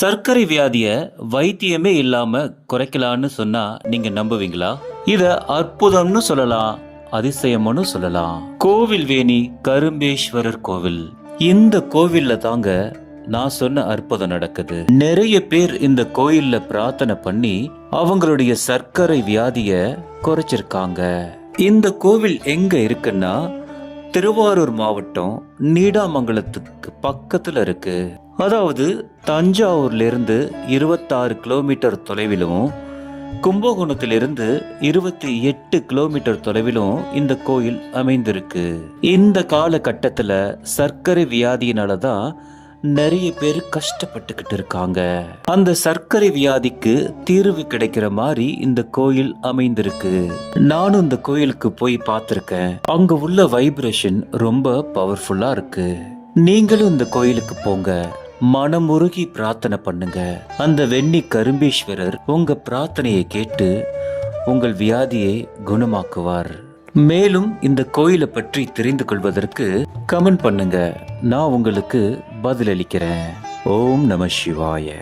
சர்க்கரை வியாதிய வைத்தியமே இல்லாம குறைக்கலான்னு சொன்னா நீங்க நம்புவீங்களா? இத அற்புதம்னு சொல்லலாம் அதிசயம்னு சொல்லலாம். கோவில் வேணி கரும்பேஸ்வரர் கோவில். இந்த கோவில்ல தாங்க நான் சொன்ன அற்புதம் நடக்குது. நிறைய பேர் இந்த கோயில்ல பிரார்த்தனை பண்ணி அவங்களுடைய சர்க்கரை வியாதிய குறைச்சிருக்காங்க. இந்த கோவில் எங்க இருக்குன்னா திருவாரூர் மாவட்டம் நீடாமங்கலத்துக்கு பக்கத்தில் இருக்கு. அதாவது தஞ்சாவூர்லேருந்து இருபத்தாறு கிலோமீட்டர் தொலைவிலும் கும்பகோணத்திலிருந்து இருபத்தி எட்டு கிலோமீட்டர் தொலைவிலும் இந்த கோயில் அமைந்திருக்கு. இந்த காலகட்டத்தில் சர்க்கரை வியாதியினால தான் நிறைய பேர் கஷ்டப்பட்டுக்கிட்டு இருக்காங்க. அந்த சர்க்கரை வியாதிக்கு தீர்வு கிடைக்கிற மாதிரி இந்த கோயில் அமைந்திருக்கு. நானும் இந்த கோயிலுக்கு போய் பார்த்துருக்கேன். அங்க உள்ள வைப்ரேஷன் ரொம்ப பவர்ஃபுல்லா இருக்கு. நீங்களும் இந்த கோயிலுக்கு போங்க. மனமுருகி பிரார்த்தனை பண்ணுங்க. அந்த வெண்ணி கரும்பீஸ்வரர் உங்க பிரார்த்தனையை கேட்டு உங்கள் வியாதியை குணமாக்குவார். மேலும் இந்த கோயிலை பற்றி தெரிந்து கொள்வதற்கு கமெண்ட் பண்ணுங்க. நான் உங்களுக்கு பதிலளிக்கிறேன். ஓம் நம சிவாய.